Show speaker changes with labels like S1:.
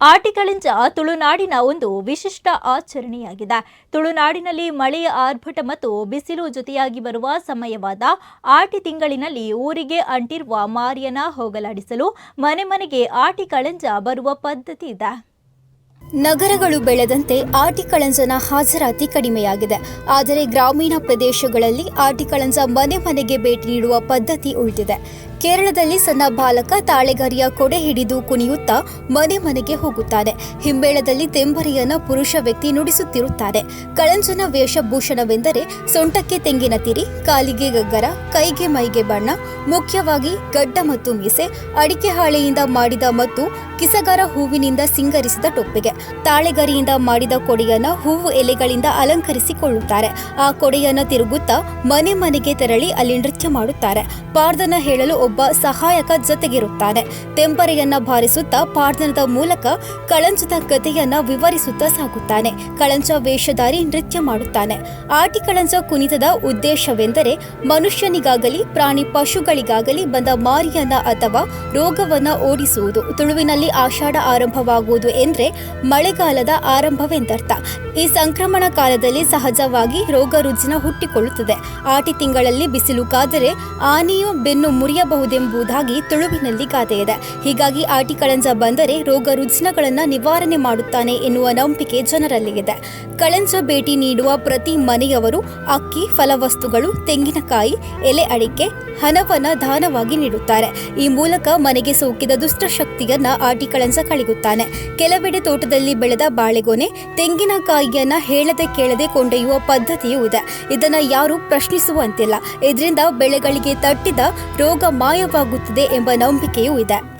S1: ಆಟಿಕಳಿಂಜ ತುಳುನಾಡಿನ ಒಂದು ವಿಶಿಷ್ಟ ಆಚರಣೆಯಾಗಿದೆ. ತುಳುನಾಡಿನಲ್ಲಿ ಮಳೆಯ ಆರ್ಭಟ ಮತ್ತು ಬಿಸಿಲು ಜೊತೆಯಾಗಿ ಬರುವ ಸಮಯವಾದ ಆಟಿ ತಿಂಗಳಿನಲ್ಲಿ ಊರಿಗೆ ಅಂಟಿರುವ ಮಾರಿಯನ ಹೋಗಲಾಡಿಸಲು ಮನೆ ಮನೆಗೆ ಆಟಿ ಕಳಂಜ ಬರುವ ಪದ್ಧತಿ ಇದೆ.
S2: ನಗರಗಳು ಬೆಳೆದಂತೆ ಆಟಿಕಳಂಜನ ಹಾಜರಾತಿ ಕಡಿಮೆಯಾಗಿದೆ. ಆದರೆ ಗ್ರಾಮೀಣ ಪ್ರದೇಶಗಳಲ್ಲಿ ಆಟಿಕಳಂಜ ಮನೆ ಮನೆಗೆ ಭೇಟಿ ನೀಡುವ ಪದ್ಧತಿ ಉಳಿದಿದೆ. ಕೇರಳದಲ್ಲಿ ಸಣ್ಣ ಬಾಲಕ ತಾಳೆಗರಿಯ ಕೊಡೆ ಹಿಡಿದು ಕುಣಿಯುತ್ತಾ ಮನೆ ಮನೆಗೆ ಹೋಗುತ್ತಾನೆ. ಹಿಂಬೇಳದಲ್ಲಿ ತೆಂಬರಿಯನ್ನ ಪುರುಷ ವ್ಯಕ್ತಿ ನುಡಿಸುತ್ತಿರುತ್ತಾನೆ. ಕಳಂಜನ ವೇಷಭೂಷಣವೆಂದರೆ ಸೊಂಟಕ್ಕೆ ತೆಂಗಿನ ತಿರಿ, ಕಾಲಿಗೆ ಗಗ್ಗರ, ಕೈಗೆ ಮೈಗೆ ಬಣ್ಣ, ಮುಖ್ಯವಾಗಿ ಗಡ್ಡ ಮತ್ತು ಮೀಸೆ, ಅಡಿಕೆ ಹಾಳೆಯಿಂದ ಮಾಡಿದ ಮತ್ತು ಕಿಸಗರ ಹೂವಿನಿಂದ ಸಿಂಗರಿಸಿದ ಟೊಪ್ಪಿಗೆ. ತಾಳೆಗರಿಯಿಂದ ಮಾಡಿದ ಕೊಡೆಯನ್ನ ಹೂವು ಎಲೆಗಳಿಂದ ಅಲಂಕರಿಸಿಕೊಳ್ಳುತ್ತಾರೆ. ಆ ಕೊಡೆಯನ್ನ ತಿರುಗುತ್ತಾ ಮನೆ ಮನೆಗೆ ತೆರಳಿ ಅಲ್ಲಿ ನೃತ್ಯ ಮಾಡುತ್ತಾರೆ. ಪಾರ್ದನ ಹೇಳಲು ಒಬ್ಬ ಸಹಾಯಕ ಜೊತೆಗಿರುತ್ತಾನೆ. ತೆಂಪರೆಯನ್ನ ಬಾರಿಸುತ್ತಾ ಪಾರ್ದನದ ಮೂಲಕ ಕಳಂಚದ ಕಥೆಯನ್ನ ವಿವರಿಸುತ್ತಾ ಸಾಗುತ್ತಾನೆ. ಕಳಂಚ ವೇಷಧಾರಿ ನೃತ್ಯ ಮಾಡುತ್ತಾನೆ. ಆಟಿ ಕಳಂಚ ಕುಣಿತದ ಉದ್ದೇಶವೆಂದರೆ ಮನುಷ್ಯನಿಗಾಗಲಿ, ಪ್ರಾಣಿ ಪಶುಗಳಿಗಾಗಲಿ ಬಂದ ಮಾರಿಯನ್ನ ಅಥವಾ ರೋಗವನ್ನ ಓಡಿಸುವುದು. ತುಳುವಿನಲ್ಲಿ ಆಷಾಢ ಆರಂಭವಾಗುವುದು ಎಂದ್ರೆ ಮಳೆಗಾಲದ ಆರಂಭವೆಂದರ್ಥ. ಈ ಸಂಕ್ರಮಣ ಕಾಲದಲ್ಲಿ ಸಹಜವಾಗಿ ರೋಗ ರುಜಿನ ಹುಟ್ಟಿಕೊಳ್ಳುತ್ತದೆ. ಆಟಿ ತಿಂಗಳಲ್ಲಿ ಬಿಸಿಲು ಕಾದರೆ ಆನೆಯು ಬೆನ್ನು ಮುರಿಯಬಹುದೆಂಬುದಾಗಿ ತುಳುವಿನಲ್ಲಿ ಗಾದೆ ಇದೆ ಹೀಗಾಗಿ ಆಟಿ ಕಳಂಜ ಬಂದರೆ ರೋಗ ರುಜಿನಗಳನ್ನು ನಿವಾರಣೆ ಮಾಡುತ್ತಾನೆ ಎನ್ನುವ ನಂಬಿಕೆ ಜನರಲ್ಲಿ ಇದೆ ಕಳಂಜ ಭೇಟಿ ನೀಡುವ ಪ್ರತಿ ಮನೆಯವರು ಅಕ್ಕಿ, ಫಲವಸ್ತುಗಳು, ತೆಂಗಿನಕಾಯಿ, ಎಲೆ ಅಡಿಕೆ, ಹಣವನ್ನು ದಾನವಾಗಿ ನೀಡುತ್ತಾರೆ. ಈ ಮೂಲಕ ಮನೆಗೆ ಸೋಕಿದ ದುಷ್ಟಶಕ್ತಿಯನ್ನು ಆಟಿ ಕಳಂಜ ಕಳಿಗುತ್ತಾನೆ ಕೆಲವೆಡೆ ತೋಟದಲ್ಲಿ ಬೆಳೆದ ಬಾಳೆಗೊನೆ ತೆಂಗಿನಕಾಯಿಯನ್ನ ಹೇಳದೆ ಕೇಳದೆ ಕೊಂಡೊಯ್ಯುವ ಪದ್ಧತಿಯೂ ಇದೆ. ಇದನ್ನ ಯಾರು ಪ್ರಶ್ನಿಸುವಂತಿಲ್ಲ. ಇದರಿಂದ ಬೆಳೆಗಳಿಗೆ ತಟ್ಟಿದ ರೋಗ ಮಾಯವಾಗುತ್ತದೆ ಎಂಬ ನಂಬಿಕೆಯೂ ಇದೆ.